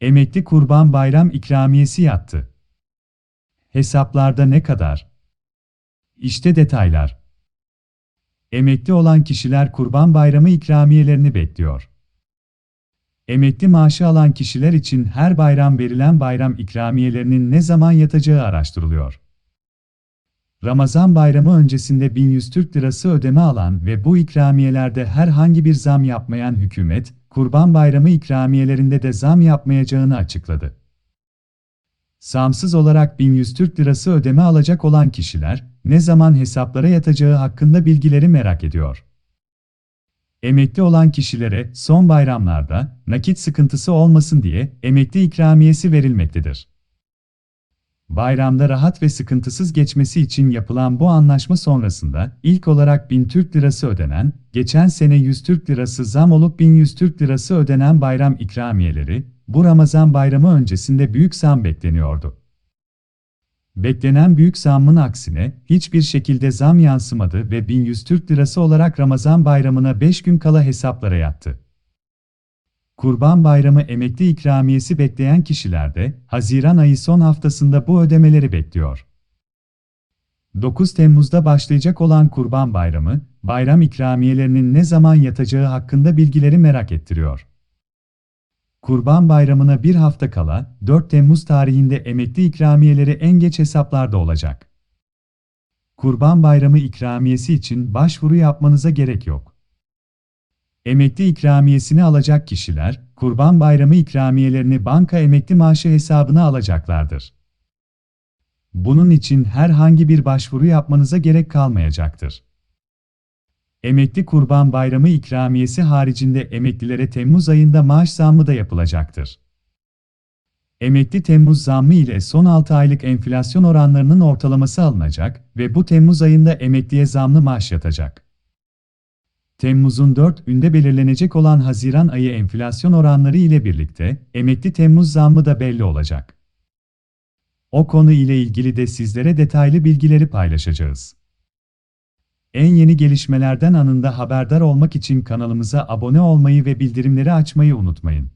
Emekli Kurban Bayram ikramiyesi yattı. Hesaplarda ne kadar? İşte detaylar. Emekli olan kişiler Kurban Bayramı ikramiyelerini bekliyor. Emekli maaşı alan kişiler için her bayram verilen bayram ikramiyelerinin ne zaman yatacağı araştırılıyor. Ramazan bayramı öncesinde 1100 Türk Lirası ödeme alan ve bu ikramiyelerde herhangi bir zam yapmayan hükümet, Kurban Bayramı ikramiyelerinde de zam yapmayacağını açıkladı. Samsız olarak 1100 Türk Lirası ödeme alacak olan kişiler, ne zaman hesaplara yatacağı hakkında bilgileri merak ediyor. Emekli olan kişilere son bayramlarda nakit sıkıntısı olmasın diye emekli ikramiyesi verilmektedir. Bayramda rahat ve sıkıntısız geçmesi için yapılan bu anlaşma sonrasında ilk olarak 1000 Türk Lirası ödenen, geçen sene 100 Türk Lirası zam olup 1100 Türk Lirası ödenen bayram ikramiyeleri, bu Ramazan bayramı öncesinde büyük zam bekleniyordu. Beklenen büyük zammın aksine hiçbir şekilde zam yansımadı ve 1100 Türk Lirası olarak Ramazan bayramına 5 gün kala hesaplara yattı. Kurban Bayramı emekli ikramiyesi bekleyen kişiler de Haziran ayı son haftasında bu ödemeleri bekliyor. 9 Temmuz'da başlayacak olan Kurban Bayramı, bayram ikramiyelerinin ne zaman yatacağı hakkında bilgileri merak ettiriyor. Kurban Bayramı'na bir hafta kala, 4 Temmuz tarihinde emekli ikramiyeleri en geç hesaplarda olacak. Kurban Bayramı ikramiyesi için başvuru yapmanıza gerek yok. Emekli ikramiyesini alacak kişiler, Kurban Bayramı ikramiyelerini banka emekli maaşı hesabına alacaklardır. Bunun için herhangi bir başvuru yapmanıza gerek kalmayacaktır. Emekli Kurban Bayramı ikramiyesi haricinde emeklilere Temmuz ayında maaş zammı da yapılacaktır. Emekli Temmuz zammı ile son 6 aylık enflasyon oranlarının ortalaması alınacak ve bu Temmuz ayında emekliye zamlı maaş yatacak. Temmuz'un 4 günde belirlenecek olan Haziran ayı enflasyon oranları ile birlikte emekli Temmuz zammı da belli olacak. O konu ile ilgili de sizlere detaylı bilgileri paylaşacağız. En yeni gelişmelerden anında haberdar olmak için kanalımıza abone olmayı ve bildirimleri açmayı unutmayın.